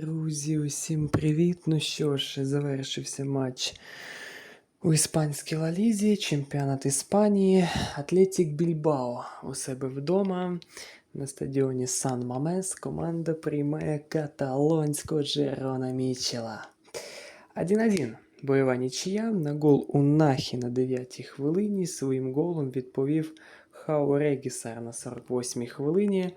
Друзі, усім привіт! Ну що ж, завершився матч у іспанській Лалізі, чемпіонат Іспанії, Атлетік Більбао у себе вдома на стадіоні Сан Мамес команда приймає каталонського Джерона Мічела. 1-1. Бойова нічия на гол у Нахі на 9-й хвилині своїм голом відповів Хау Регісар на 48-й хвилині.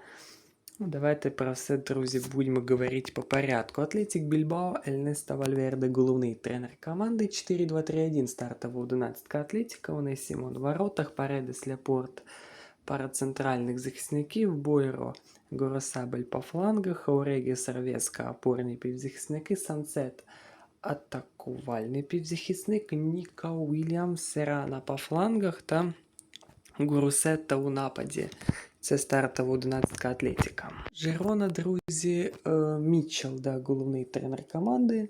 Ну, давайте про все, друзі, будемо говорити по порядку. Атлетик Більбао, Ельнесто Вальверде, головний тренер команди. 4-2-3-1 стартова 11 Атлетика. Вони Сімон в воротах, Паредес Ляпорт, пара центральних захисників, Бойро, Горосабель по флангах, Орегі Сарвеска, опорні півзахисники, Сансет, атакувальний півзахисник, Ніка Уільямс, Серана по флангах та Гурусетта у нападі. Це стартова 11 Атлетіка. Жерона, друзі, е, Мітчелл, да, головний тренер команди.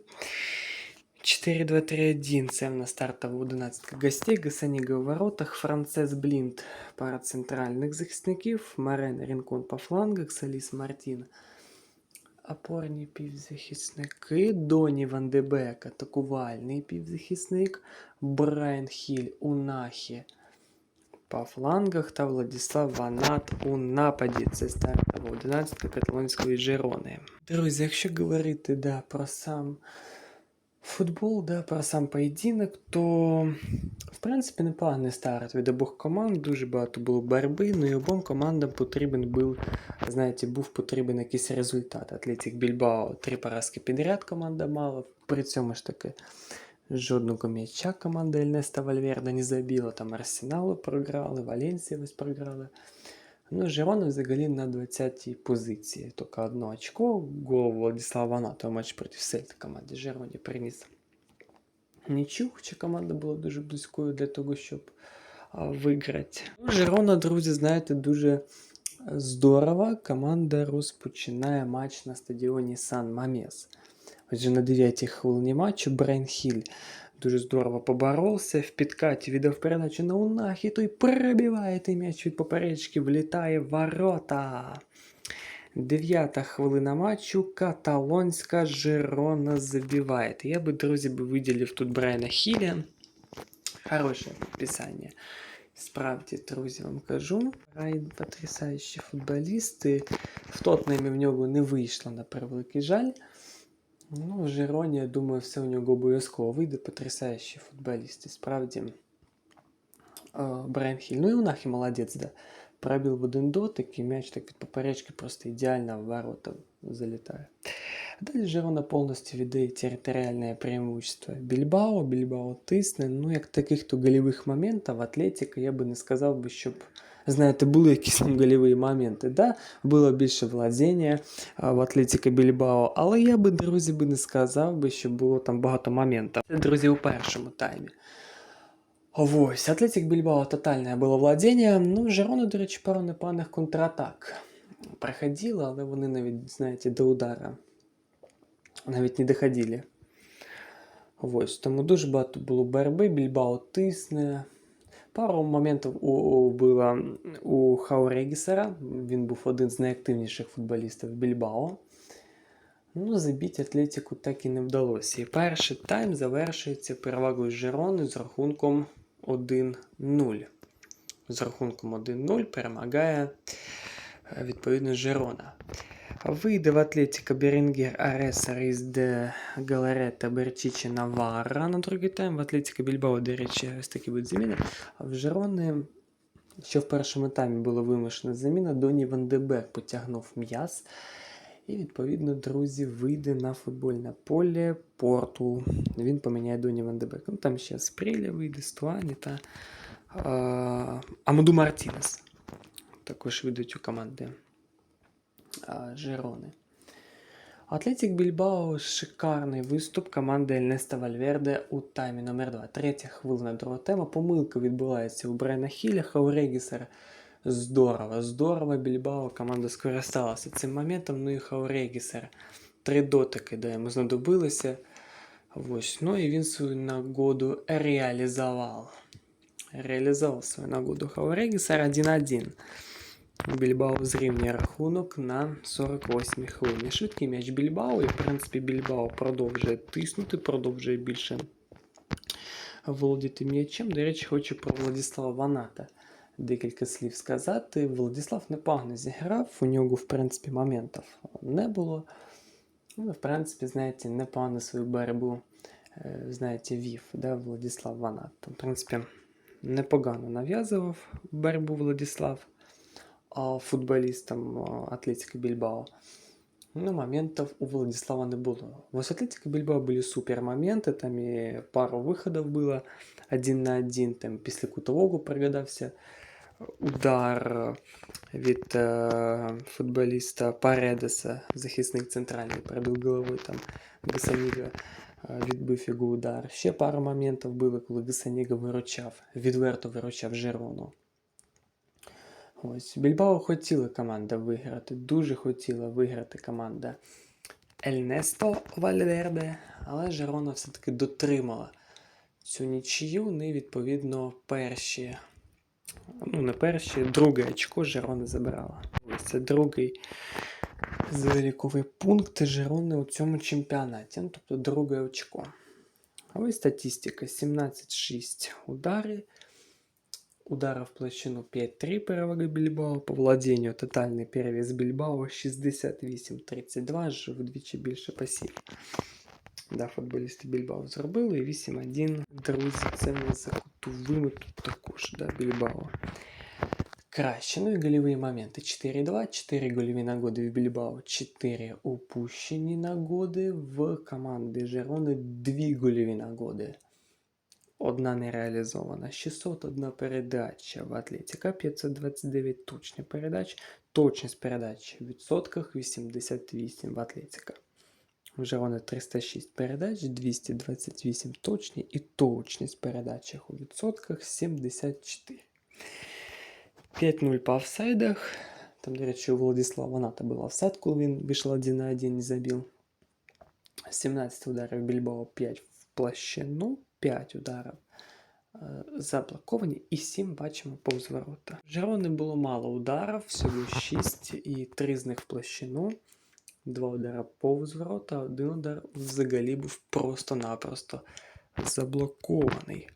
4-2-3-1. Це в нас стартова 11 гостей. Гасаніга у воротах. Францес Блінт, пара центральних захисників. Марен Рінкон по флангах. Саліс Мартін. Опорні півзахисники. Доні Ван де Бек, атакувальний півзахисник. Брайан Хіль у Нахі по флангах та Владислав Ванат у нападі. Це стартова 11 каталонської Жерони. Друзі, якщо говорити да, про сам футбол, да, про сам поєдинок, то в принципі непоганий старт від обох команд. Дуже багато було боротьби, ну і обом командам потрібен був, знаєте, був потрібен якийсь результат. Атлетик Більбао три поразки підряд команда мала. При цьому ж таки Жодного м'яча команда Ельнеста Вальверда не забила. Там Арсеналу програли, Валенсія ось програли. Ну, Жирона взагалі на 20-й позиції. Тільки одне очко. Гол Владислава Ваната матч проти Сельта команді Жироні приніс. Нічого, хоча команда була дуже близькою для того, щоб а, виграти. Ну, Жирона, друзі, знаєте, дуже здорово. Команда розпочинає матч на стадіоні Сан Мамес. Отже, на 9-й хвилині матчу Брайан дуже здорово поборовся. В підкаті віддав передачу на Унахі, той пробиває той м'яч від поперечки, влітає в ворота. Дев'ята хвилина матчу. Каталонська Жирона забиває. Я би, друзі, би виділив тут Брайана Хіля. Хороше підписання. Справді, друзі, вам кажу. Грає потрясаючі футболісти. В Тотнемі в нього не вийшло, на превеликий жаль. Ну, в Жироні, я думаю, все у нього обов'язково вийде потрясаючий футболіст. І справді е, Брайан Хіль. Ну і Унахі молодець, да. Пробив в один дотик, і м'яч так від поперечки просто ідеально в ворота залітає. Далі Жирона повністю віддає територіальне преимущество Більбао. Більбао тисне. Ну, як таких то голевих моментів, Атлетика, я би не сказав би, щоб знаєте, були якісь там гольові моменти. Да? Було більше владіння в Атлетіка Більбао, але я би, друзі, би не сказав би, що було там багато моментів. Це, друзі, у першому таймі. Ось, Атлетик Більбао тотальне було владіння. Ну, Жерона, до речі, пару непоганих контратак проходила, але вони навіть, знаєте, до удара навіть не доходили. Ось, тому дуже багато було боротьби, Більбао тисне. Пару моментів у, у, було у Хаурегісера. Він був один з найактивніших футболістів Більбао. Ну, забити Атлетику так і не вдалося. І перший тайм завершується перевагою Жерони з рахунком 1-0. З рахунком 1-0 перемагає е, відповідно Жерона. Вийде в Атлетика Берінгер Ареса Різде Галарета Берчичі Наварра на другий тайм. В Атлетика Більбао, до речі, ось такі будуть заміни. А в Жерони, що в першому таймі була вимушена заміна, Доні Ван де Бек потягнув м'яз. І, відповідно, друзі, вийде на футбольне поле порту. Він поміняє Доні Ван де Бек. Ну, там ще Сприля вийде, Стуані та а, Амаду Мартінес. Також вийдуть у команди. Жерони. Атлетик Більбао шикарний виступ команди Ельнеста Вальверде у таймі номер 2 Третя хвилина друга тема. Помилка відбувається у Брайана Хіля, Хаурегісера. Здорово, здорово Більбао команда скористалася цим моментом. Ну і Хаурегісер. Три дотики, де йому знадобилося. Ось. Ну і він свою нагоду реалізував. Реалізував свою нагоду Хаурегісер 1-1. Більбао зрівнює рахунок на 48 хвилині. Швидкий м'яч Більбао, і в принципі Більбао продовжує тиснути, продовжує більше володіти м'ячем. До речі, хочу про Владислава Ваната декілька слів сказати. Владислав непогано зіграв, у нього, в принципі, моментів не було. Ну, в принципі, знаєте, непогано свою боротьбу, е, знаєте, вів, да, Владислав Ванат. В принципі, непогано нав'язував боротьбу Владислав а, футболістам а, Атлетика Більбао. Ну, моментов у Владислава не было. У Атлетика Бильбао были супер моменты, там и пару выходов было один на один, там після кутового прогадався удар від е, футболіста Паредеса, захисник центральний, перебив головою там Гасаніга е, відбив його удар. Ще пару моментів було, коли Гасаніга виручав, відверто виручав Жерону. Ось, Більбао хотіла команда виграти, дуже хотіла виграти команда Ельнесто Вальверде, але Жерона все-таки дотримала цю нічию, не відповідно перші. Ну, не перші, друге очко Жерона забирала. Ось це другий заліковий пункт Жерони у цьому чемпіонаті. Ну, тобто друге очко. Ось статистика: 17-6 удари. Удара в площину 5-3 перевага Більбао. По владінню тотальний перевіз Більбао 68-32, ж вдвічі більше пасів. Да, футболісти Більбао зробили. І 8-1. Друзі, це не за кутовими тут також, да, Більбао. Краще. Ну і гольові моменти. 4-2, 4 гольові нагоди в Більбао, 4 упущені нагоди в команди Жерони, 2 гольові нагоди. Одна не реалізована. 601 передача в Атлетика, 529 точні передач. Точність передач в відсотках 88 в Атлетика. В Жерони 306 передач, 228 точні і точність в передачах у відсотках 74. 5-0 по офсайдах. Там, до речі, у Владислава Ната був офсайд, коли він вийшов 1 на 1 і забив. 17 ударів Більбао 5 в площину, 5 ударів е, заблоковані і 7 бачимо повз ворота. В Жерони було мало ударів, всього 6 і 3 з них в площину. Два удара повз один удар взагалі був просто-напросто заблокований.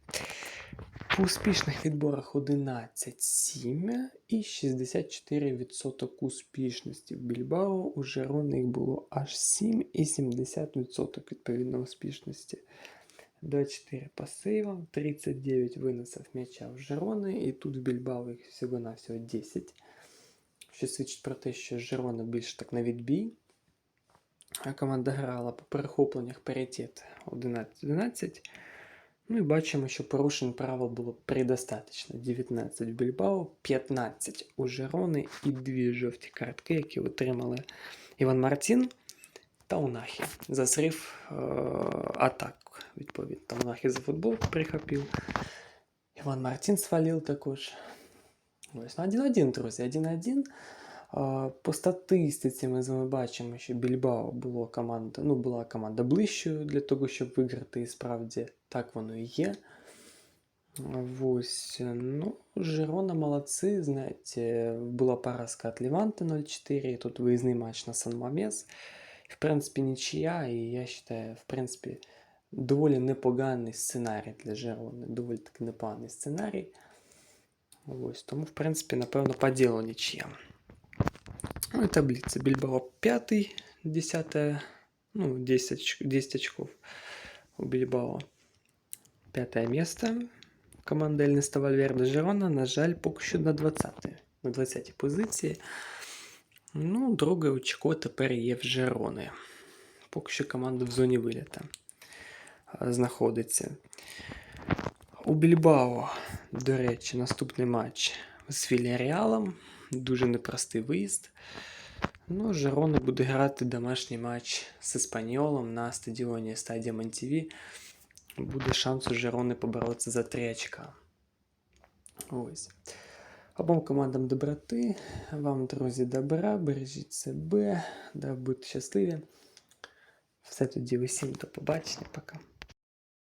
По успішних відборах 11-7 і 64% успішності. В Більбао у Жерони їх було аж 7 і 70% відповідно успішності. 24 по 39 виносів м'яча в Жерони, і тут в Більбао їх всього-навсього 10. Що свідчить про те, що Жерона більш так на відбій. А команда грала по перехопленнях паритет 11-11. Ну і бачимо, що порушень правил було предостаточно. 19 в Більбао, 15 у Жерони і дві жовті картки, які отримали Іван Мартін та Унахі за зрив е- атак. Відповідно, там Унахі за футболку прихопив. Іван Мартін свалив також. Ось, ну 1-1, друзі, 1-1. А, По статистиці ми з вами бачимо, що Більбао було команда, ну, була команда ближчою для того, щоб виграти, і справді так воно і є. Ось, ну, Жирона молодці, знаєте, була поразка від Леванта 0-4, тут виїзний матч на Сан-Мамес. В принципі, нічия, і я вважаю, в принципі, доволі непоганий сценарій для Жирони, доволі таки непоганий сценарій. Ось, тому, в принципі, напевно, по ділу нічия. Ну и таблица. Бильбао 5, 10, ну, 10, оч- 10 очков у Бильбао. Пятое место. Команда Ельнеста Вальверде Жерона, на жаль, поки що на 20 на 20 позиції. Ну, друге очко тепер є в Жерони. Поки що команда в зоні виліта а, Знаходиться. У Більбао, до речі, наступний матч з Вільяреалом. Дуже непростий виїзд. Ну, Жерона буде грати домашній матч з Еспаньолом на стадіоні Стадія Монтіві. Буде шанс у Жерони поборотися за 3 очка. Ось. Обом командам доброти. Вам, друзі, добра, бережіть себе, да, будьте щасливі. Все тоді усім до побачення, пока.